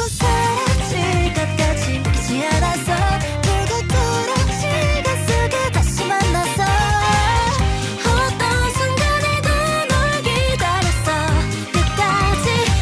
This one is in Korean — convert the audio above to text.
single set